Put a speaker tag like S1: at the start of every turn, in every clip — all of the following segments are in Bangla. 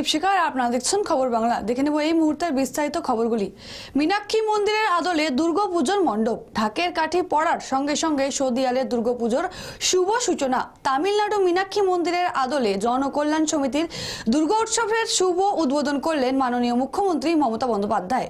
S1: দীপশিকা আর আপনারা দেখছেন খবর বাংলা। দেখে নেব এই মুহূর্তের বিস্তারিত খবরগুলি। মীনাক্ষী মন্দিরের আদলে দুর্গাপুজোর মণ্ডপ। ঢাকের কাঠি পড়ার সঙ্গে সঙ্গে সদিয়ালে দুর্গাপুজোর শুভ সূচনা। তামিলনাড়ু মীনাক্ষী মন্দিরের আদলে জনকল্যাণ সমিতির দুর্গা উৎসবের শুভ উদ্বোধন করলেন মাননীয় মুখ্যমন্ত্রী মমতা বন্দ্যোপাধ্যায়।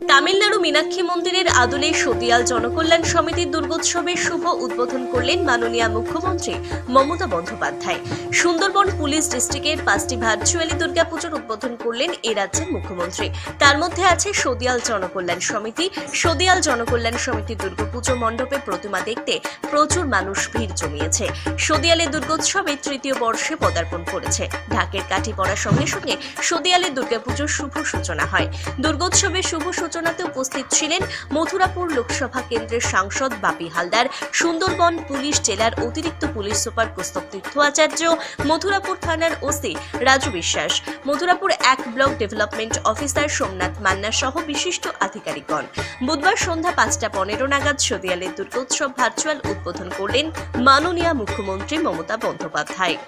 S2: তামিলনাড়ু মীনাক্ষী মন্দিরের আদলে সতিয়াল জনকল্যাণ সমিতির দুর্গোৎসবের শুভ উদ্বোধন করলেন মাননীয় মুখ্যমন্ত্রী মমতা বন্দ্যোপাধ্যায়। সুন্দরবন পুলিশ ডিস্ট্রিক্টের পাঁচটি ভার্চুয়ালি দুর্গাপুজোর উদ্বোধন করলেন এ রাজ্যের মুখ্যমন্ত্রী। তার মধ্যে আছে সদিয়াল জনকল্যাণ সমিতি। সদিয়াল জনকল্যাণ সমিতির দুর্গাপুজো মণ্ডপে প্রতিমা দেখতে প্রচুর মানুষ ভিড় জমিয়েছে। সদিয়ালে দুর্গোৎসবে তৃতীয় বর্ষে পদার্পণ করেছে। ঢাকের কাঠি পড়ার সঙ্গে সঙ্গে সদিয়ালে দুর্গাপুজোর শুভ সূচনা হয়। দুর্গোৎসবের শুভ সূচনাতে উপস্থিত ছিলেন মথুরাপুর লোকসভা কেন্দ্রের সাংসদ বাপি হালদার, সুন্দরবন পুলিশ জেলার অতিরিক্ত পুলিশ সুপার কৌস্তব তীর্থ আচার্য মথুরাপুর থানার ওসি রাজু বিশ্বাস, মথুরাপুর এক block development officer Somnath Manna সহ বিশিষ্ট আধিকারিকগণ। বুধবার সন্ধ্যা পাঁচটা পনেরো নাগাদ সদিয়ালের দুর্গোৎসব ভার্চুয়াল উদ্বোধন করলেন মাননীয় মুখ্যমন্ত্রী মমতা বন্দ্যোপাধ্যায়।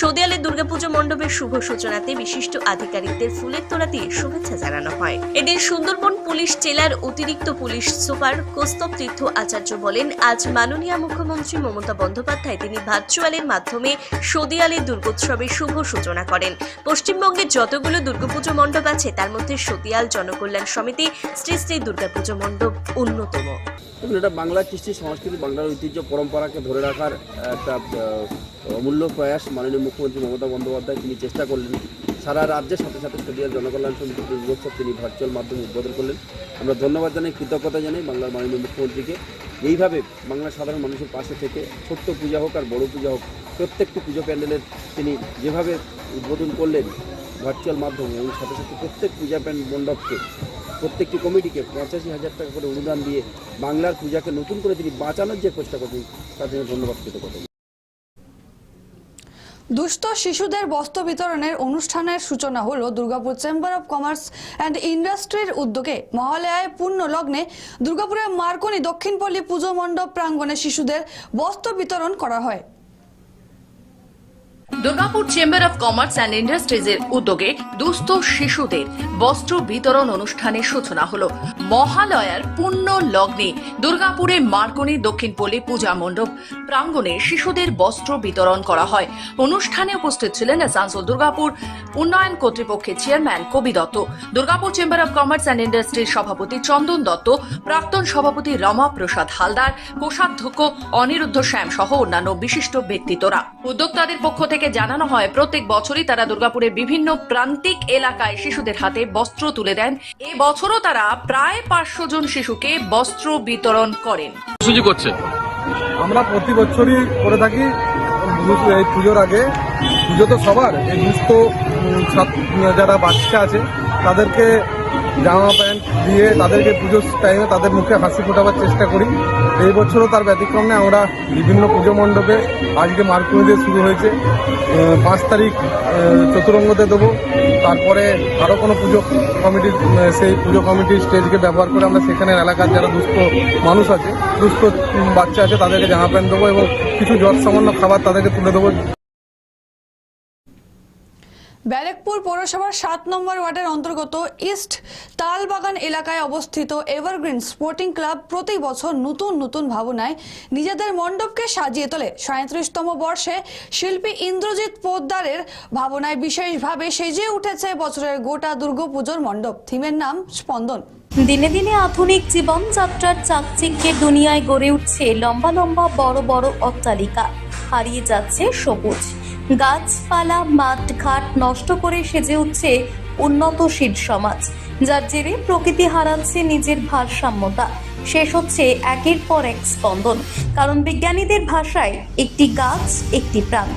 S2: সদিয়ালের দুর্গাপুজো মণ্ডপের শুভ সূচনাতে বিশিষ্ট আধিকারিকদের ফুলের তোড়া দিয়ে শুভেচ্ছা জানানো হয়। এদিন সুন্দরবন পুলিশ জেলার অতিরিক্ত পুলিশ সুপার কৌস্তব তীর্থ আচার্য বলেন, আজ মাননীয় মুখ্যমন্ত্রী মমতা বন্দ্যোপাধ্যায় তিনি ভার্চুয়ালের মাধ্যমে সদিয়ালের দুর্গোৎসবের শুভ সূচনা করেন। পশ্চিমবঙ্গের যতগুলো দুর্গাপুজো মণ্ডপ আছে, তার মধ্যে সদিয়াল জনকল্যাণ সমিতি, শ্রী শ্রী দুর্গাপুজো মণ্ডপ অন্যতম।
S3: এটা বাংলার কৃষ্টি সংস্কৃতি, বাংলার ঐতিহ্য পরম্পরাকে ধরে রাখার একটা অমূল্য প্রয়াস মাননীয় মুখ্যমন্ত্রী মমতা বন্দ্যোপাধ্যায় তিনি চেষ্টা করলেন। সারা রাজ্যের সাথে সাথে সদিয়ার জনকল্যাণ সমিতি দুর্গোৎসব তিনি ভার্চুয়াল মাধ্যমে উদ্বোধন করলেন। আমরা ধন্যবাদ জানাই, কৃতজ্ঞতা জানাই বাংলার মাননীয় মুখ্যমন্ত্রীকে। এইভাবে বাংলার সাধারণ মানুষের পাশে থেকে ছোট্ট পূজা হোক আর বড় পূজা হোক, প্রত্যেকটি পুজো প্যান্ডেলের তিনি যেভাবে উদ্বোধন করলেন ভার্চুয়াল মাধ্যমে এবং সাথে সাথে প্রত্যেক পূজা প্যান্ড মণ্ডপকে, প্রত্যেকটি কমিটিকে পঁচাশি হাজার টাকা করে অনুদান দিয়ে বাংলার পূজাকে নতুন করে তিনি বাঁচানোর যে চেষ্টা করছেন, তার জন্য ধন্যবাদ, কৃতজ্ঞতা।
S1: দুস্থ শিশুদের বস্ত্র বিতরণের অনুষ্ঠানের সূচনা হলো Durgapur chamber of commerce and ইন্ডাস্ট্রির উদ্যোগে। মহালয়ায় পূর্ণ লগ্নে দুর্গাপুরের মার্কনি দক্ষিণপল্লী পুজো মণ্ডপ প্রাঙ্গণে শিশুদের বস্ত্র বিতরণ করা হয়।
S4: Durgapur chamber of commerce and ইন্ডাস্ট্রিজের উদ্যোগে দুস্থ শিশুদের বস্ত্র বিতরণ অনুষ্ঠানের সূচনা হলো। মহালয়ার পূর্ণ লগ্নে দুর্গাপুরে মার্কনি দক্ষিণপল্লী পূজা মণ্ডপ প্রাঙ্গণে শিশুদের বস্ত্র বিতরণ করা হয়। অনুষ্ঠানে উপস্থিত ছিলেন আসানসোল দুর্গাপুর উন্নয়ন কর্তৃপক্ষের chairman Kabi Dutta, Durgapur chamber of commerce and ইন্ডাস্ট্রির সভাপতি চন্দন দত্ত, প্রাক্তন সভাপতি রমা প্রসাদ হালদার, কোষাধ্যক্ষ অনিরুদ্ধ শ্যাম সহ অন্যান্য বিশিষ্ট ব্যক্তিত্বরা। উদ্যোক্তাদের পক্ষ থেকে জানানো হয় প্রত্যেক বছরই তারা দুর্গাপুরের বিভিন্ন প্রান্তিক এলাকায় শিশুদের হাতে বস্ত্র তুলে দেন। এ বছরও তারা প্রায় পাঁচশো জন শিশুকে বস্ত্র বিতরণ করেন।
S5: সুযোগ করছে
S6: আমরা প্রতি বছরই করে থাকি এই পুজোর আগে। পুজো তো সবার এই দুস্থ যারা বাচ্চা আছে তাদেরকে জামা প্যান্ট দিয়ে তাদেরকে পুজোর টাইমে তাদের মুখে হাসি ফোটাবার চেষ্টা করি। এই বছরও তার ব্যতিক্রম আমরা বিভিন্ন পুজো মণ্ডপে আজকে মার্কুনিতে শুরু হয়েছে। পাঁচ তারিখ চতুরঙ্গতে দেবো। তারপরে আরও কোনো পুজো কমিটির সেই পুজো কমিটির স্টেজকে ব্যবহার করে আমরা সেখানে এলাকার যারা দুস্থ মানুষ আছে, দুস্থ বাচ্চা আছে, তাদেরকে জামা প্যান্ট দেবো এবং কিছু জল সামান্য খাবার তাদেরকে তুলে দেবো।
S1: ব্যারেকপুর পৌরসভার সাত নম্বর ওয়ার্ডের অন্তর্গত ইস্ট তালবাগান এলাকায় অবস্থিত এভারগ্রিন স্পোর্টিং ক্লাব প্রতি বছর নতুন নতুন ভাবনায় নিজেদের মণ্ডপকে সাজিয়ে তোলে। সাঁত্রিশতম বর্ষে শিল্পী ইন্দ্রজিৎ পোদ্দারের ভাবনায় বিশেষভাবে সেজে উঠেছে বছরের গোটা দুর্গাপুজোর মণ্ডপ। থিমের নাম স্পন্দন।
S7: দিনে দিনে আধুনিক জীবনযাত্রার চাকচিক্যের দুনিয়ায় গড়ে উঠছে লম্বা লম্বা বড় বড় অট্টালিকা। হারিয়ে যাচ্ছে সবুজ। গাছপালা মাঠ ঘাট নষ্ট করে সেজে উঠছে উন্নতশীল সমাজ, যার জেরে প্রকৃতি হারাচ্ছে নিজের ভারসাম্যতা। শেষ হচ্ছে একের পর এক স্পন্দন, কারণ বিজ্ঞানীদের ভাষায় একটি গাছ, একটি প্রাণ।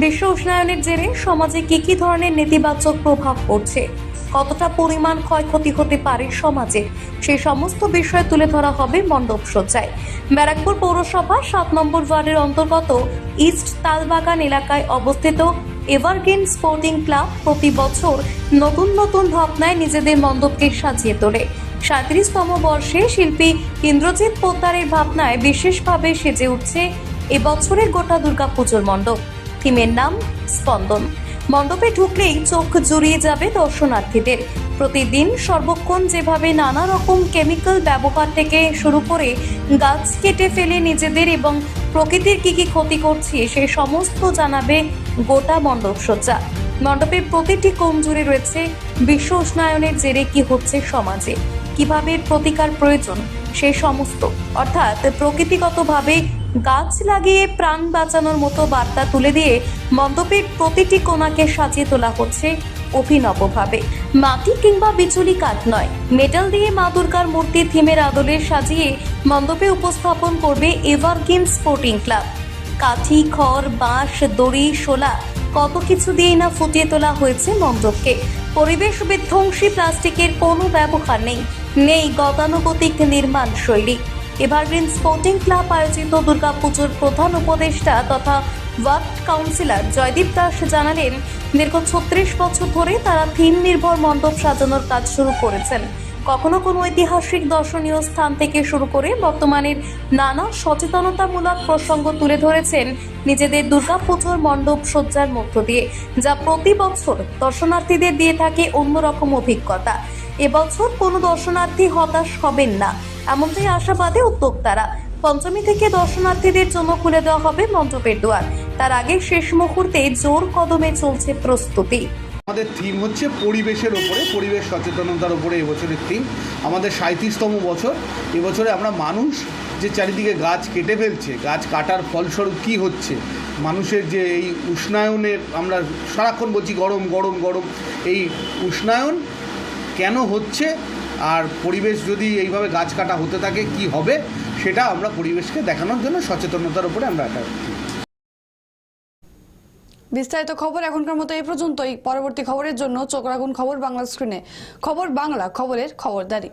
S7: বিশ্ব উষ্ণায়নের জেরে সমাজে কি কি ধরনের নেতিবাচক প্রভাব পড়ছে? কতটা পরিমাণ ক্ষয়ক্ষতি হতে পারে সমাজের সেই সমস্ত বিষয় তুলে ধরা হবে মণ্ডপ সজ্জায়। ব্যারাকপুর পৌরসভা সাত নম্বর ওয়ার্ডের অন্তর্গত ইস্ট তালবাগান এলাকায় অবস্থিত এভারগ্রিন স্পোর্টিং ক্লাব প্রতি বছর নতুন নতুন ভাবনায় নিজেদের মণ্ডপকে সাজিয়ে তোলে। সাঁত্রিশতম বর্ষে শিল্পী ইন্দ্রজিৎ পোদ্দারের ভাবনায় বিশেষভাবে সেজে উঠছে এবছরের গোটা দুর্গাপুজোর মণ্ডপ। থিমের নাম স্পন্দন। মণ্ডপে ঢুকলেই চোখ জুড়িয়ে যাবে দর্শনার্থীদের। প্রতিদিন সর্বক্ষণ যেভাবে নানা রকম কেমিক্যাল ব্যবহার থেকে শুরু করে গাছ কেটে ফেলে নিজেদের এবং প্রকৃতির কি কি ক্ষতি করছে, সে সমস্ত জানাবে গোটা মণ্ডপ সজ্জা। মণ্ডপের প্রতিটি কোণ জুড়ে রয়েছে বিশ্ব উষ্ণায়নের জেরে কি হচ্ছে সমাজে, কীভাবে প্রতিকার প্রয়োজন, সে সমস্ত। অর্থাৎ প্রকৃতিগতভাবে গাছ লাগিয়ে প্রাণ বাঁচানোর মতো বার্তা তুলে দিয়ে মণ্ডপের প্রতিটি কোণাকে সাজিয়ে তোলা হচ্ছে অভিনবভাবে। মাটি কিংবা বিচুলি কাঠ নয়, মেটাল দিয়ে মা দুর্গার মূর্তি থিমের আদলে সাজিয়ে মণ্ডপে উপস্থাপন করবে এভারগ্রিন স্পোর্টিং ক্লাব। কাঠি, খড়, বাঁশ, দড়ি, শোলা, কত কিছু দিয়ে না ফুটিয়ে তোলা হয়েছে মণ্ডপকে। পরিবেশ বিধ্বংসী প্লাস্টিকের কোনো ব্যবহার নেই নেই গতানুগতিক নির্মাণ শৈলী। এভারগ্রিন স্পোর্টিং ক্লাব আয়োজিত দুর্গাপুজোর প্রধান উপদেষ্টা তথা ওয়ার্ড কাউন্সিলর জয়দীপ দাস জানালেন, দীর্ঘ ছত্রিশ বছর ধরে তারা থিম নির্ভর মণ্ডপ সাজানোর কাজ শুরু করেছেন। কখনো কোনো ঐতিহাসিক দর্শনীয় স্থান থেকে শুরু করে বর্তমানের নানা সচেতনতামূলক প্রসঙ্গ তুলে ধরেছেন নিজেদের দুর্গাপুজোর মণ্ডপ সজ্জার মধ্য দিয়ে, যা প্রতি বছর দর্শনার্থীদের দিয়ে থাকে অন্যরকম অভিজ্ঞতা। এবছর কোনো দর্শনার্থী হতাশ হবেন না। এমনটাই আশাবাদী উদ্যোক্তারা। পঞ্চমী থেকে দর্শনার্থীদের জন্য খুলে দেওয়া হবে মণ্ডপের দুয়ার। তার আগে শেষ মুহূর্তে জোর কদমে চলছে প্রস্তুতি।
S5: আমাদের থিম হচ্ছে পরিবেশের ওপরে, পরিবেশ সচেতনতার ওপরে এবছরের থিম আমাদের সাঁত্রিশতম বছর। এবছরে আমরা মানুষ যে চারিদিকে গাছ কেটে ফেলছে, গাছ কাটার ফলস্বরূপ কী হচ্ছে, মানুষের যে এই উষ্ণায়নের আমরা সারাক্ষণ বলছি গরম গরম গরম, এই উষ্ণায়ন কেন হচ্ছে আর পরিবেশ যদি এইভাবে গাছ কাটা হতে থাকে, কি হবে সেটা আমরা পরিবেশকে দেখানোর জন্য সচেতনতার উপরে আমরা এটা
S1: বিস্তারিত খবর এখনকার মতো এই পর্যন্তই। পরবর্তী খবরের জন্য চোখ রাখুন খবর বাংলা স্ক্রিনে। খবর বাংলা, খবরের খবরদারি।